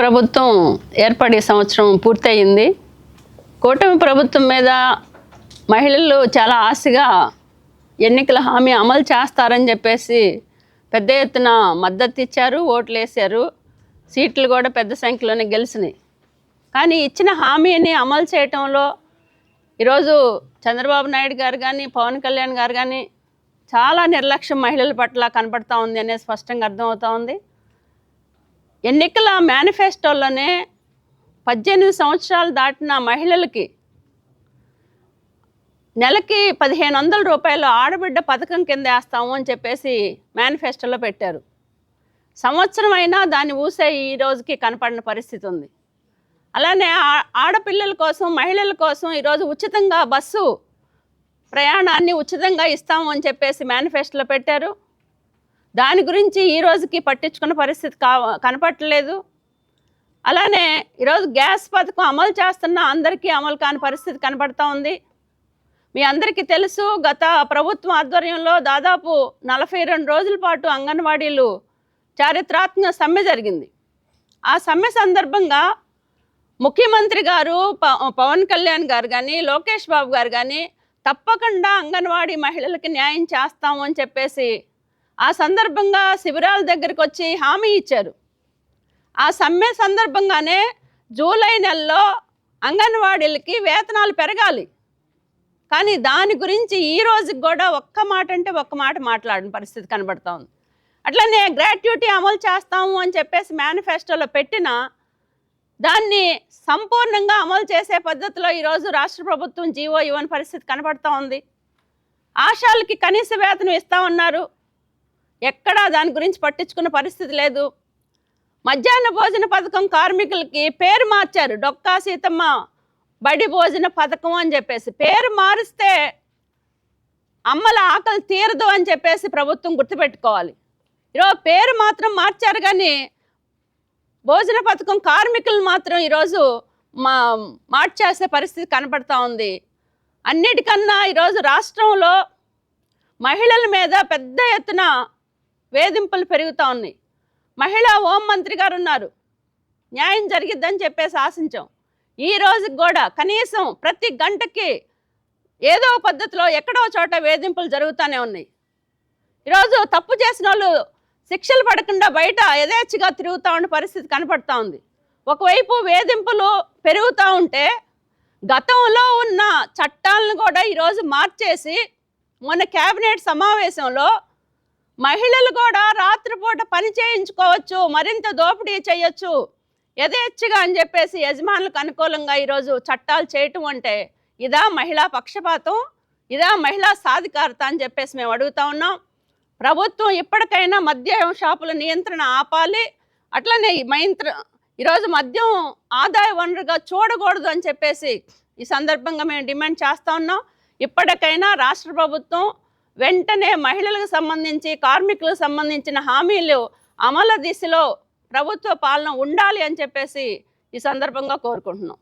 ప్రభుత్వం ఏర్పడే సంవత్సరం పూర్తయింది. కూటమి ప్రభుత్వం మీద మహిళలు చాలా ఆశగా ఎన్నికల హామీ అమలు చేస్తారని చెప్పేసి పెద్ద ఎత్తున మద్దతు ఇచ్చారు ఓట్లు వేశారు సీట్లు కూడా పెద్ద సంఖ్యలోనే గెలిచినాయి. కానీ ఇచ్చిన హామీని అమలు చేయటంలో ఈరోజు చంద్రబాబు నాయుడు గారు కానీ పవన్ కళ్యాణ్ గారు కానీ చాలా నిర్లక్ష్యం మహిళల పట్ల కనపడతా ఉంది అనేది స్పష్టంగా అర్థమవుతా ఉంది. ఎన్నికల మేనిఫెస్టోలోనే పద్దెనిమిది సంవత్సరాలు దాటిన మహిళలకి నెలకి పదిహేను వందల రూపాయలు ఆడబిడ్డ పథకం కింద వేస్తాము అని చెప్పేసి మేనిఫెస్టోలో పెట్టారు. సంవత్సరం అయినా దాన్ని ఊసే ఈ రోజుకి కనపడిన పరిస్థితి ఉంది. అలానే ఆడపిల్లల కోసం మహిళల కోసం ఈరోజు ఉచితంగా బస్సు ప్రయాణాన్ని ఉచితంగా ఇస్తాము అని చెప్పేసి మేనిఫెస్టోలో పెట్టారు. దాని గురించి ఈ రోజుకి పట్టించుకున్న పరిస్థితి కా కనపట్టలేదు అలానే ఈరోజు గ్యాస్ పథకం అమలు చేస్తున్న అందరికీ అమలు కాని పరిస్థితి కనపడతా ఉంది. మీ అందరికీ తెలుసు గత ప్రభుత్వం ఆధ్వర్యంలో దాదాపు నలభై రెండు రోజుల పాటు అంగన్వాడీలు చారిత్రాత్మక సమ్మె జరిగింది. ఆ సమ్మె సందర్భంగా ముఖ్యమంత్రి గారు పవన్ కళ్యాణ్ గారు కానీ లోకేష్ బాబు గారు కానీ తప్పకుండా అంగన్వాడీ మహిళలకి న్యాయం చేస్తాము అని చెప్పేసి ఆ సందర్భంగా శిబిరాల దగ్గరికి వచ్చి హామీ ఇచ్చారు. ఆ సమ్మె సందర్భంగానే జూలై నెలలో అంగన్వాడీలకి వేతనాలు పెరగాలి. కానీ దాని గురించి ఈ రోజుకి కూడా ఒక్క మాట అంటే ఒక్క మాట మాట్లాడిన పరిస్థితి కనబడతా ఉంది. అట్లనే గ్రాట్యుటీ అమలు చేస్తాము అని చెప్పేసి మేనిఫెస్టోలో పెట్టిన దాన్ని సంపూర్ణంగా అమలు చేసే పద్ధతిలో ఈరోజు రాష్ట్ర ప్రభుత్వం జీవో ఇవ్వని పరిస్థితి కనబడుతూ ఉంది. ఆశాలకి కనీస వేతనం ఇస్తామన్నారు ఎక్కడా దాని గురించి పట్టించుకున్న పరిస్థితి లేదు. మధ్యాహ్న భోజన పథకం కార్మికులకి పేరు మార్చారు. డొక్కా సీతమ్మ బడి భోజన పథకం అని చెప్పేసి. పేరు మారిస్తే అమ్మల ఆకలి తీరదు అని చెప్పేసి ప్రభుత్వం గుర్తుపెట్టుకోవాలి. ఈరోజు పేరు మాత్రం మార్చారు కానీ భోజన పథకం కార్మికులు మాత్రం ఈరోజు మా మార్చేసే పరిస్థితి కనపడతా ఉంది. అన్నిటికన్నా ఈరోజు రాష్ట్రంలో మహిళల మీద పెద్ద ఎత్తున వేధింపులు పెరుగుతూ ఉన్నాయి. మహిళా హోం మంత్రి గారు ఉన్నారు న్యాయం జరిగిద్దని చెప్పేసి ఆశించాం. ఈ రోజుకి కూడా కనీసం ప్రతి గంటకి ఏదో పద్ధతిలో ఎక్కడో చోట వేధింపులు జరుగుతూనే ఉన్నాయి. ఈరోజు తప్పు చేసిన వాళ్ళు శిక్షలు పడకుండా బయట యథేచ్ఛగా తిరుగుతూ ఉన్న పరిస్థితి కనపడుతూ ఉంది. ఒకవైపు వేధింపులు పెరుగుతూ ఉంటే గతంలో ఉన్న చట్టాలను కూడా ఈరోజు మార్చేసి మొన్న కేబినెట్ సమావేశంలో మహిళలు కూడా రాత్రిపూట పని చేయించుకోవచ్చు మరింత దోపిడీ చేయొచ్చు. యథేచ్ఛగా అని చెప్పేసి యజమానులకు అనుకూలంగా ఈరోజు చట్టాలు చేయటం అంటే ఇదా మహిళా పక్షపాతం ఇదా మహిళా సాధికారత అని చెప్పేసి మేము అడుగుతా ఉన్నాం. ప్రభుత్వం ఇప్పటికైనా మద్యం షాపుల నియంత్రణ ఆపాలి. అట్లనే ఈ మైంత్ర ఈరోజు మద్యం ఆదాయ వనరుగా చూడకూడదు అని చెప్పేసి ఈ సందర్భంగా మేము డిమాండ్ చేస్తా ఉన్నాం. ఇప్పటికైనా రాష్ట్ర ప్రభుత్వం వెంటనే మహిళలకు సంబంధించి కార్మికులకు సంబంధించిన హామీలు అమలు దిశలో ప్రభుత్వ పాలన ఉండాలి అని చెప్పేసి ఈ సందర్భంగా కోరుకుంటున్నాం.